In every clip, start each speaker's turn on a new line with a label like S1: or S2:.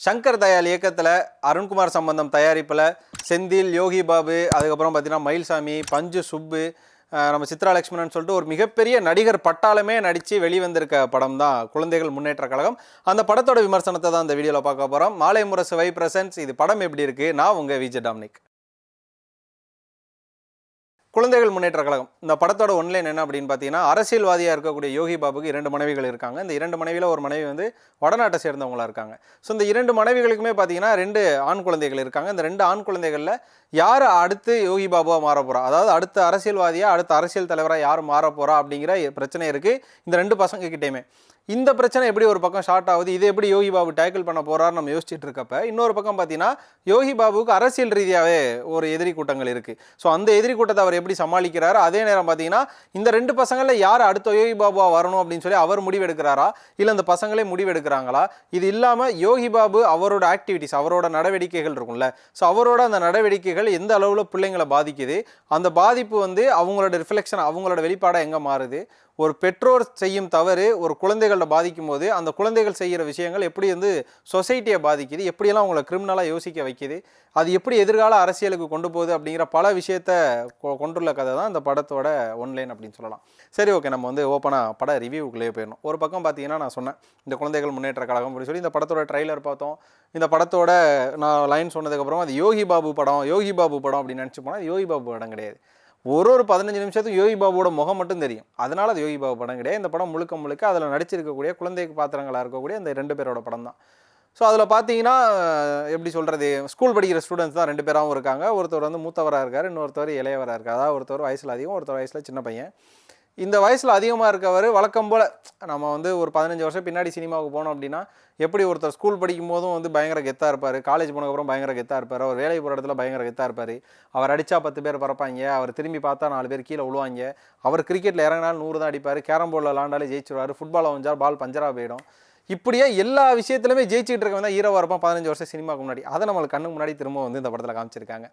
S1: சங்கர் தயாள் இயக்கத்தில் அருண்குமார் சம்பந்தம் தயாரிப்பில் செந்தில் யோகி பாபு அதுக்கப்புறம் பார்த்தீங்கன்னா மயில்சாமி பஞ்சு சுப்பு நம்ம சித்ரா லக்ஷ்மணன் சொல்லிட்டு ஒரு மிகப்பெரிய நடிகர் பட்டாளமே நடித்து வெளிவந்திருக்க படம் தான் குழந்தைகள் முன்னேற்ற கழகம். அந்த படத்தோட விமர்சனத்தை தான் இந்த வீடியோவில் பார்க்க போகிறோம் மாலை முரசு வை பிரசன்ஸ் இது படம் எப்படி இருக்குது நான் உங்கள் விஜய் டாமினிக். குழந்தைகள் முன்னேற்ற கழகம். இந்த படத்தோட ஒன்லைன் என்ன அப்படின்னு பார்த்தீங்கன்னா அரசியல்வாதியாக இருக்கக்கூடிய யோகி பாபுக்கு இரண்டு மனைவிகள் இருக்காங்க. இந்த இரண்டு மனைவியில் ஒரு மனைவி வந்து வடநாட்டை சேர்ந்தவங்களா இருக்காங்க. ஸோ இந்த இரண்டு மனைவிகளுக்குமே பார்த்தீங்கன்னா ரெண்டு ஆண் குழந்தைகள் இருக்காங்க. இந்த ரெண்டு ஆண் குழந்தைகளில் யார் அடுத்து யோகி பாபுவாக மாற போகிறா அதாவது அடுத்த அரசியல்வாதியாக அடுத்த அரசியல் தலைவராக யார் மாற போகிறா அப்படிங்கிற பிரச்சனை இருக்குது இந்த ரெண்டு பசங்க கிட்டேயுமே. இந்த பிரச்சனை எப்படி ஒரு பக்கம் ஷார்ட் ஆகுது இது எப்படி யோகி பாபு டேக்கிள் பண்ண போறாருன்னு நம்ம யோசிச்சுட்டு இருக்கப்ப இன்னொரு பக்கம் பார்த்தீங்கன்னா யோகி பாபுவுக்கு அரசியல் ரீதியாகவே ஒரு எதிரி கூட்டங்கள் இருக்குது ஸோ அந்த எதிரி கூட்டத்தை அவர் எப்படி சமாளிக்கிறாரு? அதே நேரம் பார்த்தீங்கன்னா இந்த ரெண்டு பசங்களில் யார் அடுத்த யோகி பாபுவாக வரணும் அப்படின்னு சொல்லி அவர் முடிவெடுக்கிறாரா? இல்லை அந்த பசங்களே முடிவெடுக்கிறாங்களா? இது இல்லாமல் யோகி பாபு அவரோட ஆக்டிவிட்டிஸ் அவரோட நடவடிக்கைகள் இருக்கும்ல. ஸோ அவரோட அந்த நடவடிக்கைகள் எந்த அளவில் பிள்ளைங்களை பாதிக்குது? அந்த பாதிப்பு வந்து அவங்களோட ரிஃப்ளெக்ஷன் அவங்களோட வெளிப்பாடாக எங்கே மாறுது? ஒரு பெற்றோர் செய்யும் தவறு ஒரு குழந்தைகளை பாதிக்கும் போது அந்த குழந்தைகள் செய்கிற விஷயங்கள் எப்படி வந்து சொசைட்டியை பாதிக்குது எப்படியெல்லாம் அவங்கள கிரிமினலாக யோசிக்க வைக்குது அது எப்படி எதிர்கால அரசியலுக்கு கொண்டு போகுது அப்படிங்கிற பல விஷயத்த கொ- கொண்டுள்ள கதை தான் இந்த படத்தோட ஒன்லைன் அப்படின்னு சொல்லலாம். சரி ஓகே நம்ம வந்து ஓப்பனாக பட ரிவ்யூக்குள்ளேயே போயிடணும். ஒரு பக்கம் பார்த்தீங்கன்னா நான் சொன்னேன் இந்த குழந்தைகள் முன்னேற்ற கழகம் அப்படின்னு சொல்லி இந்த படத்தோட ட்ரைலர் பார்த்தோம். இந்த படத்தோட நான் லைன் சொன்னதுக்கப்புறம் அது யோகி பாபு படம் யோகி பாபு படம் அப்படின்னு நினச்சி போனால் அது யோகி பாபு படம் கிடையாது. ஒரு ஒரு பதினஞ்சு நிமிஷத்துக்கு யோகி பாபுவோட முகம் மட்டும் தெரியும். அதனால் அது யோகி பாபு படம் கிடையாது. இந்த படம் முழுக்க முழுக்க அதில் நடிச்சிருக்கக்கூடிய குழந்தை பாத்திரங்களாக இருக்கக்கூடிய அந்த ரெண்டு பேரோட படம் தான். ஸோ அதில் பார்த்தீங்கன்னா எப்படி சொல்கிறது ஸ்கூல் படிக்கிற ஸ்டூடெண்ட்ஸ் தான் ரெண்டு பேராகவும் இருக்காங்க. ஒருத்தர் வந்து மூத்தவராக இருக்கார் இன்னொருத்தர் இளையவராக இருக்கார். அதாவது ஒருத்தர் வயசில் அதிகம் ஒருத்தர் வயசில் சின்ன பையன். இந்த வயசில் அதிகமாக இருக்கவர் வழக்கம் போல் நம்ம வந்து ஒரு பதினஞ்சு வருஷம் பின்னாடி சினிமாவுக்கு போனோம் அப்படின்னா எப்படி ஒருத்தர் ஸ்கூல் படிக்கும் போதும் வந்து பயங்கர கெத்தாக இருப்பார் காலேஜ் போனதுக்கப்புறம் பயங்கர கெத்தாக இருப்பார் அவர் வேலைக்கு போகிற இடத்துல பயங்கர கெத்தாக இருப்பார் அவர் அடித்தா பத்து பேர் பறப்பாங்க அவர் திரும்பி பார்த்தா நாலு பேர் கீழே விழுவாங்க அவர் கிரிக்கெட்டில் இறங்கினாலும் நூறு தான் அடிப்பார் கேரம் போர்டில் விளாண்டாலே ஜெயிச்சிருவார் ஃபுட்பால் வந்தால் பால் பஞ்சராக போயிடும். இப்படியே எல்லா விஷயத்துலையுமே ஜெயிச்சுட்டு இருக்கவன் தான் ஹீரோவாக இருப்பான் பதினஞ்சு வருஷம் சினிமாக்கு முன்னாடி. அதை நம்மளுக்கு கண்ணுக்கு முன்னாடி திரும்ப வந்து இந்த படத்தில் காமிச்சிருக்காங்க.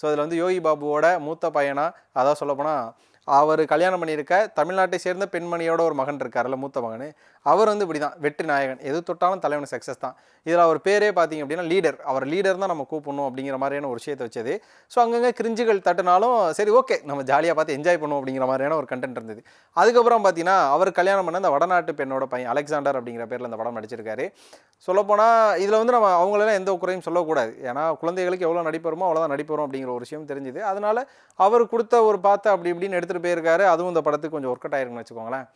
S1: ஸோ அதில் வந்து யோகி பாபுவோட மூத்த பையனாக அதாவது சொல்லப்போனால் அவர் கல்யாணம் பண்ணியிருக்க தமிழ்நாட்டை சேர்ந்த பெண்மணியோட ஒரு மகன் இருக்கார்ல மூத்த மகன். அவர் வந்து இப்படி தான் வெற்றி நாயகன். எது தொட்டாலும் தலைவன் சக்ஸஸ் தான். இதில் அவர் பேரே பார்த்தீங்க அப்படின்னா லீடர் அவர் லீடர் தான் நம்ம கூப்பிடணும் அப்படிங்கிற மாதிரியான ஒரு விஷயத்தை வச்சது. ஸோ அங்கங்கே கிரிஞ்சுகள் தட்டினாலும் சரி ஓகே நம்ம ஜாலியாக பார்த்து என்ஜாய் பண்ணுவோம் அப்படிங்கிற மாதிரியான ஒரு கண்டென்ட் இருந்தது. அதுக்கப்புறம் பார்த்தீங்கன்னா அவர் கல்யாணம் பண்ண அந்த வடநாட்டு பெண்ணோட பையன் அலெக்சாண்டர் அப்படிங்கிற பேரில் அந்த படம் நடிச்சிருக்காரு. சொல்லப்போனால் இதில் வந்து நம்ம அவங்களெல்லாம் எந்த குறையும் சொல்லக்கூடாது. ஏன்னா குழந்தைகளுக்கு எவ்வளோ நடிப்பு அவ்வளோதான் நடிப்பு அப்படிங்கிற ஒரு விஷயம் தெரிஞ்சுது. அதனால அவர் கொடுத்த ஒரு பார்த்து அப்படி இப்படின்னு எடுத்துகிட்டு போயிருக்காரு. அதுவும் இந்த படத்துக்கு கொஞ்சம் ஒர்க் அவுட் ஆயிருக்குன்னு வச்சுக்கோங்களேன்.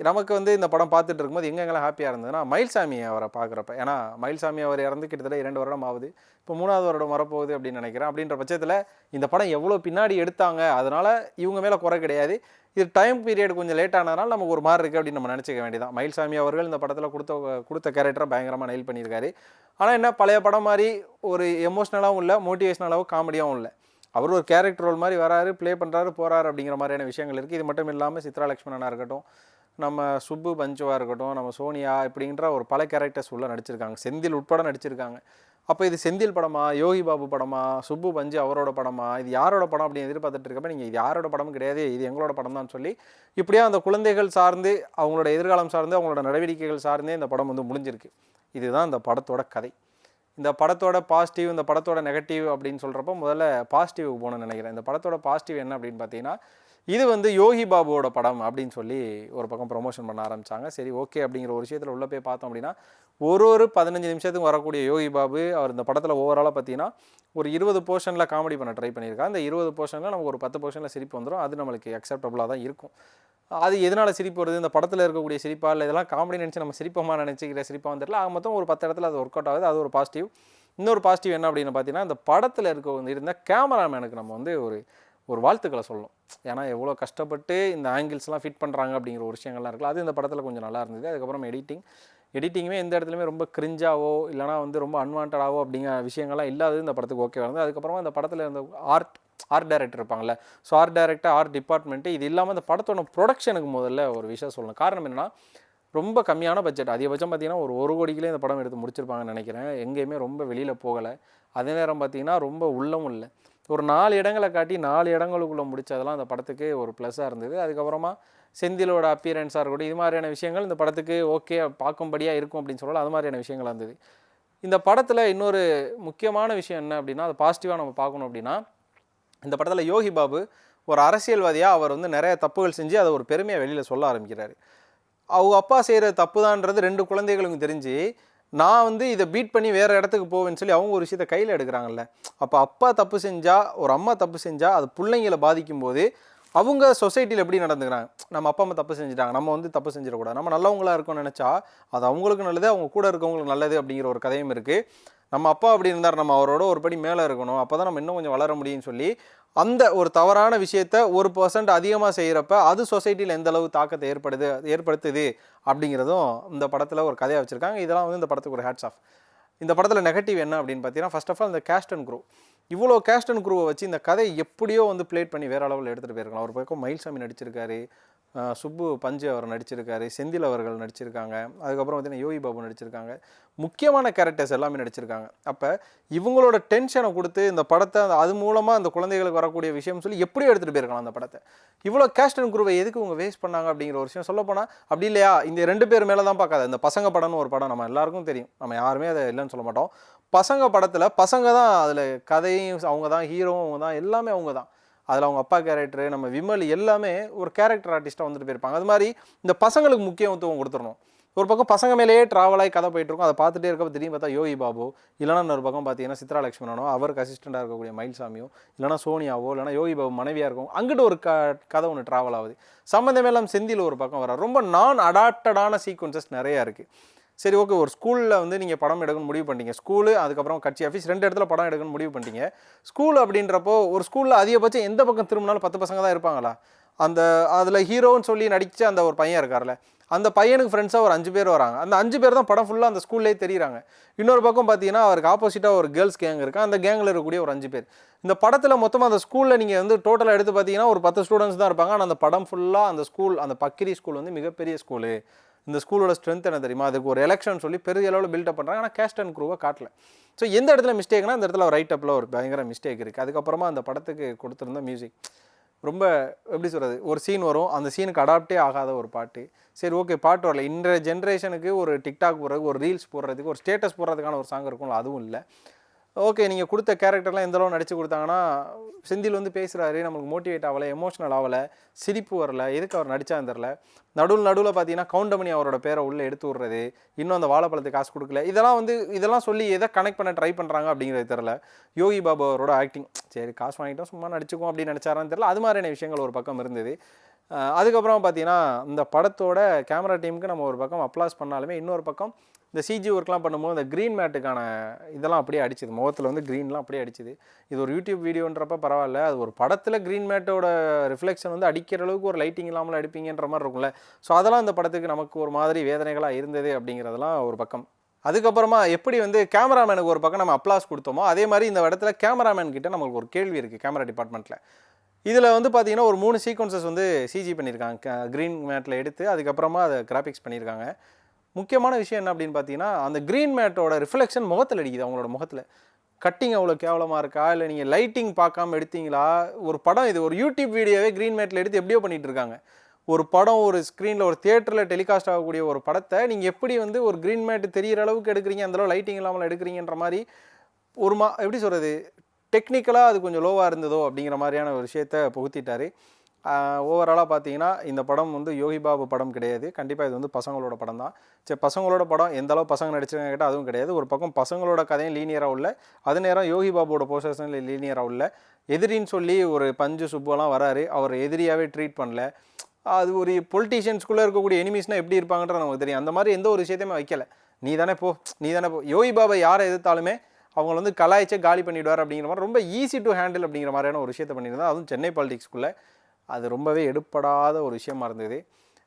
S1: நமக்கு வந்து இந்த படம் பார்த்துட்டு இருக்கும்போது எங்கெங்கெல்லாம் ஹாப்பியாக இருந்ததுன்னா மயில்சாமி அவரை பார்க்குறப்ப. ஏன்னா மயில்சாமி அவர் இறந்து கிட்டத்தட்ட இரண்டு வருடம் ஆகுது. இப்போ மூணாவது வருடம் வரப்போகுது அப்படின்னு நினைக்கிறேன். அப்படின்ற பட்சத்தில் இந்த படம் எவ்வளோ பின்னாடி எடுத்தாங்க அதனால் இவங்க மேலே குறை கிடையாது. இது டைம் பீரியட் கொஞ்சம் லேட் ஆனதுனால நமக்கு ஒரு மாதிரி இருக்குது அப்படின்னு நம்ம நினச்சிக்க வேண்டியதான் மயில்சாமி அவர்கள் இந்த படத்தில் கொடுத்த கொடுத்த கேரக்டரை பயங்கரமாக நெயில் பண்ணியிருக்காரு. ஆனால் என்ன பழைய படம் மாதிரி ஒரு எமோஷ்னலாகவும் இல்லை மோட்டிவேஷ்னலாகவும் காமெடியாகவும் இல்லை. அவர் ஒரு கேரக்டர் ரோல் மாதிரி வராரு ப்ளே பண்ணுறாரு போகிறாரு அப்படிங்கிற மாதிரியான விஷயங்கள் இருக்குது இது மட்டும் இல்லாமல் சித்ரா லக்ஷ்மணனாக இருக்கட்டும் நம்ம சுப்பு பஞ்சுவாக இருக்கட்டும் நம்ம சோனியா இப்படின்ற ஒரு பல கேரக்டர்ஸ் உள்ளே நடிச்சிருக்காங்க. செந்தில் உட்பட நடிச்சிருக்காங்க. அப்போ இது செந்தில் படமா யோகி பாபு படமா சுப்பு பஞ்சு அவரோட படமா இது யாரோட படம் அப்படின்னு எதிர்பார்த்துட்டு இருக்கப்ப நீங்கள் இது யாரோட படமும் கிடையாது இது எங்களோட படம் தான் சொல்லி இப்படியே அந்த குழந்தைகள் சார்ந்து அவங்களோட எதிர்காலம் சார்ந்து அவங்களோட நடவடிக்கைகள் சார்ந்தே இந்த படம் வந்து முடிஞ்சிருக்கு. இதுதான் இந்த படத்தோட கதை. இந்த படத்தோட பாசிட்டிவ் இந்த படத்தோட நெகட்டிவ் அப்படின்னு சொல்கிறப்போ முதல்ல பாசிட்டிவ்க்கு போகணும்னு நினைக்கிறேன். இந்த படத்தோட பாசிட்டிவ் என்ன அப்படின்னு பார்த்தீங்கன்னா இது வந்து யோகி பாபுவோட படம் அப்படின்னு சொல்லி ஒரு பக்கம் ப்ரொமோஷன் பண்ண ஆரம்பிச்சாங்க. சரி ஓகே அப்படிங்கிற ஒரு விஷயத்தில் உள்ளே போய் பார்த்தோம் அப்படின்னா ஒரு ஒரு பதினஞ்சு நிமிஷத்துக்கு வரக்கூடிய யோகி பாபு அவர் இந்த படத்தில் ஓவராலாக பார்த்தீங்கன்னா ஒரு இருபது போர்ஷனில் காமெடி பண்ண ட்ரை பண்ணியிருக்காங்க அந்த இருபது போர்ஷனில் நமக்கு ஒரு பத்து போர்ஷனில் சிரிப்பு வந்துடும் அது நம்மளுக்கு அக்செப்டபுளாக தான் இருக்கும். அது எதனால் சிரிப்பு வருது? இந்த படத்தில் இருக்கக்கூடிய சிரிப்பா இல்லை இதெல்லாம் காமெடி நினச்சி நம்ம சிரிப்பமாக நினச்சிக்கிற சிரிப்பாக வந்துடல ஆக மொத்தம் ஒரு பத்து இடத்துல அது ஒர்க் அவுட் ஆகுது. அது ஒரு பாசிட்டிவ் இன்னொரு பாசிட்டிவ் என்ன அப்படின்னு பார்த்தீங்கன்னா இந்த படத்தில் இருக்க வந்து இருந்த கேமராமேனுக்கு நம்ம வந்து ஒரு ஒரு வாழ்த்துக்களை சொல்லணும். ஏன்னா எவ்வளோ கஷ்டப்பட்டு இந்த ஆங்கிள்ஸ்லாம் ஃபிட் பண்ணுறாங்க அப்படிங்கிற ஒரு விஷயங்கள்லாம் இருக்குல்ல அது இந்த படத்தில் கொஞ்சம் நல்லா இருந்தது. அதுக்கப்புறம் எடிட்டிங் எடிட்டிங்குமே எந்த இடத்துலையுமே ரொம்ப கிரிஞ்சாவோ இல்லைனா வந்து ரொம்ப அன்வான்டாவோ அப்படிங்கிற விஷயங்கள்லாம் இல்லாதது இந்த படத்துக்கு ஓகே இருந்தது. அதுக்கப்புறமா இந்த படத்தில் இருந்த ஆர்ட் ஆர்ட் டைரக்டர் இருப்பாங்கல்ல so art director art department இது இல்லாமல் இந்த படத்தோட ப்ரொடக்ஷனுக்கு முதல்ல ஒரு விஷயம் சொல்லணும். காரணம் என்னென்னா ரொம்ப கம்மியான பட்ஜெட் அதிகபட்சம் பார்த்தீங்கன்னா ஒரு ஒரு கோடிக்கிலே இந்த படம் எடுத்து முடிச்சிருப்பாங்கன்னு நினைக்கிறேன். எங்கேயுமே ரொம்ப வெளியில் போகலை. அதே நேரம் பார்த்தீங்கன்னா ரொம்ப உள்ளமும் இல்லை. ஒரு நாலு இடங்களை காட்டி நாலு இடங்களுக்குள்ளே முடிச்சதெல்லாம் அந்த படத்துக்கு ஒரு ப்ளஸ்ஸாக இருந்தது. அதுக்கப்புறமா செந்திலோட அப்பியரன்ஸாக இருக்கட்டும் இது மாதிரியான விஷயங்கள் இந்த படத்துக்கு ஓகே பார்க்கும்படியாக இருக்கும் அப்படின்னு சொல்லலாம். அது மாதிரியான விஷயங்கள் இருந்தது. இந்த படத்தில் இன்னொரு முக்கியமான விஷயம் என்ன அப்படின்னா அது பாசிட்டிவாக நம்ம பார்க்கணும் அப்படின்னா இந்த படத்தில் யோகி பாபு ஒரு அரசியல்வாதியாக அவர் வந்து நிறைய தப்புகள் செஞ்சு அதை ஒரு பெருமையை வெளியில் சொல்ல ஆரம்பிக்கிறார். அவங்க அப்பா செய்கிற தப்பு தான்றது ரெண்டு குழந்தைகளுக்கும் தெரிஞ்சு நான் வந்து இதை பீட் பண்ணி வேறு இடத்துக்கு போவேன்னு சொல்லி அவங்க ஒரு விஷயத்தை கையில் எடுக்கிறாங்கல்ல. அப்போ அப்பா தப்பு செஞ்சால் ஒரு அம்மா தப்பு செஞ்சால் அது பிள்ளைங்களை பாதிக்கும் போது அவங்க சொசைட்டியில் எப்படி நடந்துக்கிறாங்க? நம்ம அப்பா அம்மா தப்பு செஞ்சுட்டாங்க. நம்ம வந்து தப்பு செஞ்சிடக்கூடாது. நம்ம நல்லவங்களாக இருக்கோம்னு நினச்சா அது அவங்களுக்கு நல்லது அவங்க கூட இருக்கவங்களுக்கு நல்லது அப்படிங்கிற ஒரு கதையும் இருக்குது நம்ம அப்பா அப்படி இருந்தார். நம்ம அவரோட ஒரு படி மேலே இருக்கணும். அப்போ தான் நம்ம இன்னும் கொஞ்சம் வளர முடியும்னு சொல்லி அந்த ஒரு தவறான விஷயத்த ஒரு பர்சன்ட் அதிகமாக செய்கிறப்ப அது சொசைட்டியில் எந்த அளவு தாக்கத்தை ஏற்படுது ஏற்படுத்துது அப்படிங்கிறதும் இந்த படத்தில் ஒரு கதையாக வச்சுருக்காங்க. இதெல்லாம் வந்து இந்த படத்துக்கு ஒரு ஹேட்ஸ் ஆஃப் இந்த படத்தில் நெகட்டிவ் என்ன அப்படின்னு பார்த்தீங்கன்னா ஃபஸ்ட் ஆஃப் ஆல் இந்த கேஸ்ட் அண்ட் குரூ இவ்வளோ கேஸ்ட் அண்ட் குரூவை வச்சு இந்த கதை எப்படியோ வந்து பிளேட் பண்ணி வேற அளவில் எடுத்துகிட்டு போயிருக்கலாம். ஒரு பக்கம் மயில்சாமி நடிச்சிருக்காரு. சுப்பு பஞ்சு அவர் நடிச்சிருக்காரு செந்தில் அவர்கள் நடிச்சிருக்காங்க அதுக்கப்புறம் பார்த்தீங்கன்னா யோகி பாபு நடிச்சிருக்காங்க. முக்கியமான கேரக்டர்ஸ் எல்லாமே நடிச்சிருக்காங்க. அப்போ இவங்களோட டென்ஷனை கொடுத்து இந்த படத்தை அந்த- அது மூலமாக அந்த குழந்தைகளுக்கு வரக்கூடிய விஷயம் சொல்லி எப்படியோ எடுத்துகிட்டு போயிருக்கலாம் அந்த படத்தை. இவ்வளோ கேஸ்ட் அண்ட் குரூவை எதுக்கு இவங்க வேஸ்ட் பண்ணாங்க அப்படிங்கிற ஒரு விஷயம் சொல்லப்போனால் அப்படி இல்லையா? இந்த ரெண்டு பேர் மேலே தான் பார்க்காது. இந்த பசங்க படம்னு ஒரு படம் நம்ம எல்லாருக்கும் தெரியும். நம்ம யாருமே அதை இல்லைன்னு சொல்ல மாட்டோம். பசங்க படத்தில் பசங்க தான் அதில் கதையும் அவங்க தான் ஹீரோவும் அவங்க தான் எல்லாமே அவங்க தான். அதில் அவங்க அப்பா கேரக்டரு நம்ம விமல் எல்லாமே ஒரு கேரக்டர் ஆர்டிஸ்ட்டாக வந்துட்டு போயிருப்பாங்க. அது மாதிரி இந்த பசங்களுக்கு முக்கியத்துவம் கொடுத்துடணும். ஒரு பக்கம் பசங்க மேலேயே ட்ராவல் ஆகி கதை போயிட்டுருக்கும் அதை பார்த்துட்டே இருக்கப்ப திடீர்னு பார்த்தா யோகி பாபு இல்லைனா இன்னொரு பக்கம் பார்த்தீங்கன்னா சித்ரா லட்சுமணனோ அவருக்கு அசிஸ்டண்டாக இருக்கக்கூடிய மயில்சாமியோ இல்லைனா சோனியாவோ இல்லைனா யோகி பாபு மனைவியாக இருக்கும். அங்கிட்டு ஒரு க கதை ஒன்று ட்ராவல் ஆகுது. சம்மந்தமே சம்மந்தமெல்லாம் செந்தியில் ஒரு பக்கம் வர ரொம்ப நான் அடாப்டடான சீக்வன்சஸ் நிறையா இருக்குது சரி ஓகே ஒரு ஸ்கூலில் வந்து நீங்கள் படம் எடுக்கணும் முடிவு பண்ணிட்டீங்க. ஸ்கூலு அதுக்கப்புறம் கட்சி ஆஃபீஸ் ரெண்டு இடத்துல படம் எடுக்கணும் முடிவு பண்ணிட்டீங்க. ஸ்கூல் அப்படின்றப்போ ஒரு ஸ்கூலில் அதிகபட்சம் எந்த பக்கம் திரும்பினாலும் பத்து பசங்க தான் இருப்பாங்களா? அந்த அதில் ஹீரோன்னு சொல்லி நடித்த அந்த ஒரு பையன் இருக்கார்ல அந்த பையனுக்கு ஃப்ரெண்ட்ஸாக ஒரு அஞ்சு பேர் வராங்க. அந்த அஞ்சு பேர் தான் படம் ஃபுல்லாக அந்த ஸ்கூல்லேயே தெரியுறாங்க. இன்னொரு பக்கம் பார்த்தீங்கன்னா அவருக்கு ஆப்போசிட்டாக ஒரு கேர்ள்ஸ் கேங் இருக்குது அந்த கேங்கில் இருக்கக்கூடிய ஒரு அஞ்சு பேர். இந்த படத்தில் மொத்தமாக அந்த ஸ்கூலில் நீங்கள் வந்து டோட்டலாக எடுத்து பார்த்தீங்கன்னா ஒரு பத்து ஸ்டூடெண்ட்ஸ் தான் இருப்பாங்க. ஆனால் அந்த படம் ஃபுல்லாக அந்த ஸ்கூல் அந்த பக்கிரி ஸ்கூல் வந்து மிகப்பெரிய ஸ்கூலு இந்த ஸ்கூலோட ஸ்ட்ரென்த் என்ன தெரியுமா? அதுக்கு ஒரு எலெக்ஷன் சொல்லி பெரிய அளவில் பில்டப் பண்ணுறாங்க ஆனால் கேஸ்ட் அண்ட் குரூவை காட்டல. ஸோ எந்த இடத்துல மிஸ்டேக்னா அந்த இடத்துல ரைட் அப்பில் ஒரு பயங்கர மிஸ்டேக் இருக்குது அதுக்கப்புறமா அந்த படத்துக்கு கொடுத்துருந்த மியூசிக் ரொம்ப எப்படி சொல்கிறது ஒரு சீன் வரும். அந்த சீனுக்கு அடாப்டே ஆகாத ஒரு பாட்டு. சரி ஓகே பாட்டு வரல. இன்றைய ஜென்ரேஷனுக்கு ஒரு டிக்டாக் போடுறதுக்கு ஒரு ரீல்ஸ் போடுறதுக்கு ஒரு ஸ்டேட்டஸ் போடுறதுக்கான ஒரு சாங் இருக்கும்ல அதுவும் இல்லை. ஓகே நீங்கள் கொடுத்த கேரக்டர்லாம் எந்த அளவு கொடுத்தாங்கன்னா செந்தில் வந்து பேசுகிறாரு நம்மளுக்கு மோட்டிவேட் ஆகலை எமோஷனல் ஆகலை சிரிப்பு வரல எதுக்கு அவர் நடிச்சான்னு தெரில நடுவில் நடுவில் பார்த்தீங்கன்னா கவுண்டமணி அவரோட பேரை உள்ளே எடுத்து விட்றது இன்னும் அந்த வாழைப்பழத்துக்கு காசு கொடுக்கல இதெல்லாம் வந்து இதெல்லாம் சொல்லி எதை கனெக்ட் பண்ண ட்ரை பண்ணுறாங்க அப்படிங்கிறது தெரில யோகி பாபு அவரோட ஆக்டிங் சரி காசு வாங்கிட்டோம் சும்மா நடிச்சுக்குவோம் அப்படின்னு நினச்சாரான்னு தெரில அது மாதிரியான விஷயங்கள் ஒரு பக்கம் இருந்தது. அதுக்கப்புறம் பார்த்தீங்கன்னா இந்த படத்தோட கேமரா டீமுக்கு நம்ம ஒரு பக்கம் அப்ளாஸ் பண்ணாலுமே இன்னொரு பக்கம் இந்த சிஜி ஒர்க்லாம் பண்ணும்போது இந்த க்ரீன் மேட்டுக்கான இதெல்லாம் அப்படியே அடிச்சுது. முகத்தில் வந்து க்ரீன்லாம் அப்படியே அடிச்சுது. இது ஒரு யூடியூப் வீடியோன்றப்ப பரவாயில்ல. அது ஒரு படத்தில் க்ரீன் மேட்டோட ரிஃப்ளெக்ஷன் வந்து அடிக்கிற அளவுக்கு ஒரு லைட்டிங் இல்லாமல் அடிப்பீங்கன்ற மாதிரி இருக்கும்ல. ஸோ அதெல்லாம் இந்த படத்துக்கு நமக்கு ஒரு மாதிரி வேதனைகளாக இருந்தது அப்படிங்கிறதெல்லாம் ஒரு பக்கம். அதுக்கப்புறமா எப்படி வந்து கேமராமேனுக்கு ஒரு பக்கம் நம்ம அப்ளாஸ் கொடுத்தோமோ அதே மாதிரி இந்த இடத்துல கேமராமேன் கிட்ட நமக்கு ஒரு கேள்வி இருக்குது கேமரா டிபார்ட்மெண்ட்டில் இதில் வந்து பார்த்தீங்கன்னா ஒரு மூணு சீக்வன்சஸ் வந்து சிஜி பண்ணியிருக்காங்க க்ரீன் மேட்டில் எடுத்து அதுக்கப்புறமா அதை கிராஃபிக்ஸ் பண்ணியிருக்காங்க முக்கியமான விஷயம் என்ன அப்படின்னு பார்த்தீங்கன்னா அந்த க்ரீன் மேட்டோட ரிஃப்ளெக்ஷன் முகத்தில் அடிக்குது அவங்களோட முகத்தில். கட்டிங் அவ்வளோ கேவலமாக இருக்கா? இல்லை நீங்கள் லைட்டிங் பார்க்காம எடுத்தீங்களா? ஒரு படம் இது ஒரு யூடியூப் வீடியோவே க்ரீன் மேட்டில் எடுத்து எப்படியோ பண்ணிகிட்டு இருக்காங்க. ஒரு படம் ஒரு ஸ்க்ரீனில் ஒரு தியேட்டரில் டெலிகாஸ்ட் ஆகக்கூடிய ஒரு படத்தை நீங்கள் எப்படி வந்து ஒரு க்ரீன் மேட் தெரியிற அளவுக்கு எடுக்கிறீங்க? அந்தளவு லைட்டிங் இல்லாமல் எடுக்கிறீங்கன்ற மாதிரி ஒரு மா எப்படி சொல்கிறது டெக்னிக்கலாக அது கொஞ்சம் லோவாக இருந்ததோ அப்படிங்கிற மாதிரியான ஒரு விஷயத்த புகுத்திட்டார். ஓவராலாக பார்த்தீங்கன்னா இந்த படம் வந்து யோகி பாபு படம் கிடையாது. கண்டிப்பாக இது வந்து பசங்களோட படம் தான். சரி பசங்களோட படம் எந்த அளவு பசங்க நடிச்சிருக்காங்க கேட்டால் அதுவும் கிடையாது. ஒரு பக்கம் பசங்களோட கதையும் லீனியராக உள்ள அது நேரம் யோகி பாபுவோட போஸ்டர்ஸும் லீனியராக உள்ள. எதிரின்னு சொல்லி ஒரு பஞ்சு சுப்புவெல்லாம் வராரு. அவர் எதிரியாகவே ட்ரீட் பண்ணல. அது ஒரு பொலிட்டீஷியன்ஸ்குள்ளே இருக்கக்கூடிய எனிமீஸ்னால் எப்படி இருப்பாங்கன்ற நமக்கு தெரியும். அந்த மாதிரி எந்த ஒரு விஷயத்தையுமே வைக்கல. நீ தானே போ நீ தானே போ. யோகி பாபா யாரை எதிர்த்தாலுமே அவங்கள வந்து கலாய்ச்சே காலி பண்ணிவிடுவார் அப்படிங்கிற மாதிரி ரொம்ப ஈஸி டு ஹேண்டில் அப்படிங்கிற மாதிரியான ஒரு விஷயத்தை பண்ணியிருந்தா அதுவும் சென்னை பாலிடிக்ஸ்குள்ளே அது ரொம்பவே எடுப்படாத ஒரு விஷயமா இருந்தது.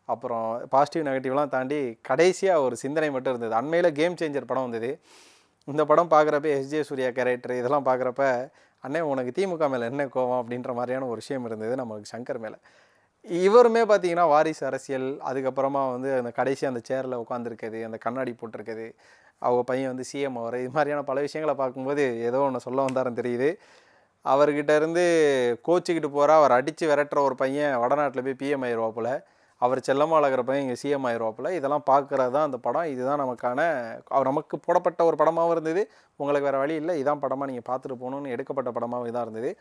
S1: அப்புறம் பாசிட்டிவ் நெகட்டிவ்லாம் தாண்டி கடைசியாக ஒரு சிந்தனை மட்டும் இருந்தது. அண்மையில் கேம் சேஞ்சர் படம் வந்தது. இந்த படம் பார்க்குறப்ப எஸ்ஜே சூர்யா கேரக்டர் இதெல்லாம் பார்க்குறப்ப அண்ணே உனக்கு திமுக மேலே என்ன கோவம்? அப்படின்ற மாதிரியான ஒரு விஷயம் இருந்தது நமக்கு சங்கர் மேலே. இவருமே பார்த்தீங்கன்னா வாரிசு அரசியல் அதுக்கப்புறமா வந்து அந்த கடைசி அந்த சேரில் உட்காந்துருக்குது அந்த கண்ணாடி போட்டிருக்குது அவங்க பையன் வந்து சிஎம் அவர் இது மாதிரியான பல விஷயங்களை பார்க்கும்போது ஏதோ ஒன்று சொல்ல வந்தாரன் தெரியுது. அவர்கிட்ட இருந்து கோச்சிக்கிட்டு போகிறா அவர் அடித்து விரட்டுற ஒரு பையன் வடநாட்டில் போய் பிஎம் ஆயிடுவா அவர் செல்லமாக அழகிறப்ப இங்கே சிஎம் ஆயிடுவாப்புல இதெல்லாம் பார்க்குறது தான் அந்த படம். இதுதான் நமக்கான அவர் நமக்கு போடப்பட்ட ஒரு படமாகவும் இருந்தது. உங்களுக்கு வேறு வழி இல்லை. இதான் படமாக நீங்கள் பார்த்துட்டு போகணுன்னு எடுக்கப்பட்ட படமாகவும் இதாக இருந்தது.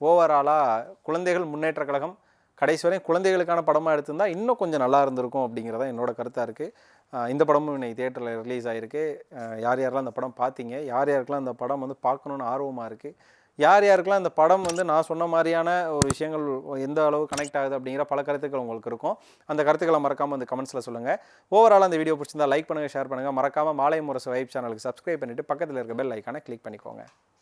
S1: ஓவராலாக குழந்தைகள் முன்னேற்ற கழகம் கடைசி வரையும் குழந்தைகளுக்கான படமாக எடுத்திருந்தால் இன்னும் கொஞ்சம் நல்லா இருந்திருக்கும் அப்படிங்கிறதான் என்னோட கருத்தாக இருக்குது இந்த படமும் இன்னைக்கு தேட்டரில் ரிலீஸ் ஆகிருக்கு யார் யாரெல்லாம் அந்த படம் பார்த்தீங்க யார் யாருக்கெல்லாம் அந்த படம் வந்து பார்க்கணுன்னு ஆர்வமாக இருக்குது யார் யாருக்கெல்லாம் இந்த படம் வந்து நான் சொன்ன மாதிரியான ஒரு விஷயங்கள் எந்த அளவு கனெக்ட் ஆகுது அப்படிங்கிற பல கருத்துக்கள் உங்களுக்கு இருக்கும். அந்த கருத்துக்களை மறக்காமல் அந்த கமெண்ட்ஸில் சொல்லுங்கள் ஓவரால் அந்த வீடியோ பிடிச்சிருந்தா லைக் பண்ணுங்கள் ஷேர் பண்ணுங்கள் மறக்காமல் மாலை முரசு வைப் சேனலுக்கு சப்ஸ்கிரைப் பண்ணிவிட்டு பக்கத்தில் இருக்க பெல் ஐக்கானை கிளிக் பண்ணிக்கோங்க.